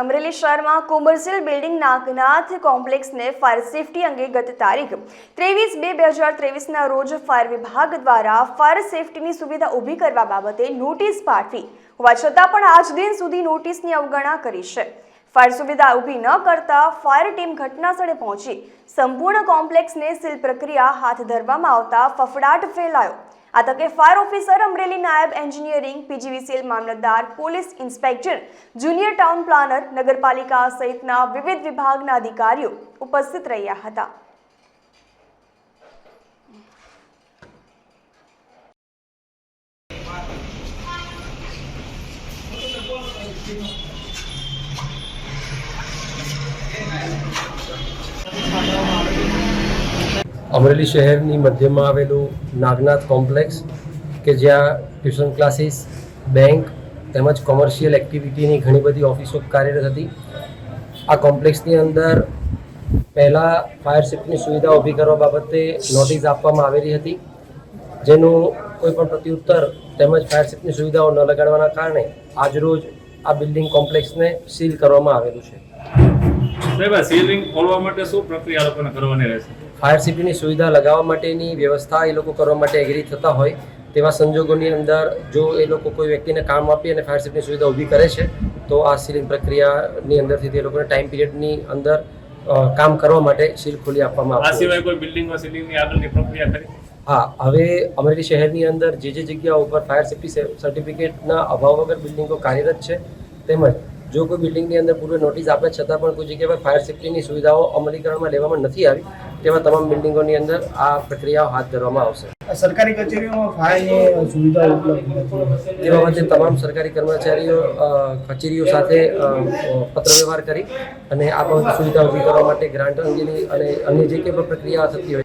અમરેલી શહેરમાં commercial building Nagnath કોમ્પ્લેક્સને fire safety અંગે ગત તારીખ ત્રેવીસ બે બે હજાર ત્રેવીસના રોજ ફાયર વિભાગ દ્વારા ફાયર સેફટીની સુવિધા ઊભી કરવા બાબતે નોટિસ પાઠવી. હોવા છતાં પણ આજ દિન સુધી નોટિસની અવગણના કરી છે. ફાયર સુવિધા ઊભી ન કરતા ફાયર ટીમ ઘટનાસ્થળે પહોંચી. સંપૂર્ણ કોમ્પ્લેક્સને સીલ પ્રક્રિયા હાથ ધરવામાં આવતા ફફડાટ ફેલાયો. આ તકે ફાયર ઓફિસર અમરેલી નાયબ એન્જિનિયરિંગ પીજીવીસીએલ મામલતદાર, police inspector, junior town planner, નગરપાલિકા સહિતના વિવિધ વિભાગના અધિકારીઓ ઉપસ્થિત રહ્યા હતા. અમરેલી શહેરની મધ્યમાં આવેલું નાગનાથ કોમ્પ્લેક્સ, કે જ્યાં ટ્યુશન ક્લાસીસ, બેંક તેમજ કોમર્શિયલ એક્ટિવિટીની ઘણી બધી ઓફિસો કાર્યરત હતી. આ કોમ્પ્લેક્સની અંદર પહેલાં ફાયર સેફ્ટીની સુવિધા ઊભી કરવા બાબતે નોટિસ આપવામાં આવેલી હતી, જેનું કોઈ પણ પ્રત્યુત્તર તેમજ ફાયર સેફ્ટીની સુવિધાઓ ન લગાડવાના કારણે આજરોજ આ બિલ્ડિંગ કોમ્પ્લેક્સને સીલ કરવામાં આવેલું છે. સાહેબ સીલિંગ ખોલવા માટે શું પ્રક્રિયા લોકોને કરવાની રહેશે? ફાયર સેફ્ટીની સુવિધા લગાવવા માટેની વ્યવસ્થા એ લોકો કરવા માટે એગ્રી થતા હોય. તેવા સંજોગોની અંદર જો એ લોકો કોઈ વ્યક્તિને કામ આપી અને ફાયર સેફ્ટીની સુવિધા ઊભી કરે છે તો આ સીલિંગ પ્રક્રિયાની અંદરથી તે લોકોને ટાઈમ પિરિયડની અંદર કામ કરવા માટે સીલ ખોલી આપવામાં આ સિવાય કોઈ બિલ્ડિંગમાં સીલિંગની આગળની પ્રક્રિયા કરી? હા હવે અમરેલી શહેરની અંદર જે જે જગ્યાઓ ઉપર ફાયર સેફ્ટી સર્ટિફિકેટના અભાવ વગર બિલ્ડિંગો કાર્યરત છે તેમજ જો કોઈ બિલ્ડિંગની અંદર પૂર્વ નોટિસ આપે છતાં પણ કોઈ જગ્યાએ ફાયર સેફ્ટીની સુવિધાઓ અમલીકરણમાં લેવામાં નથી આવી તેવા તમામ બિલ્ડિંગોની અંદર આ પ્રક્રિયાઓ હાથ ધરવામાં આવશે. સરકારી કચેરીઓમાં ફાયરની સુવિધા ઉપલબ્ધ નથી. તે બાબતે તમામ સરકારી કર્મચારીઓ કચેરીઓ સાથે પત્રવ્યવહાર પત્ર વ્યવહાર કરી અને આ બાબતે સુવિધા ઊભી કરવા માટે ગ્રાન્ટ અંગેની અને અન્ય જે કંઈ પણ પ્રક્રિયા થતી હોય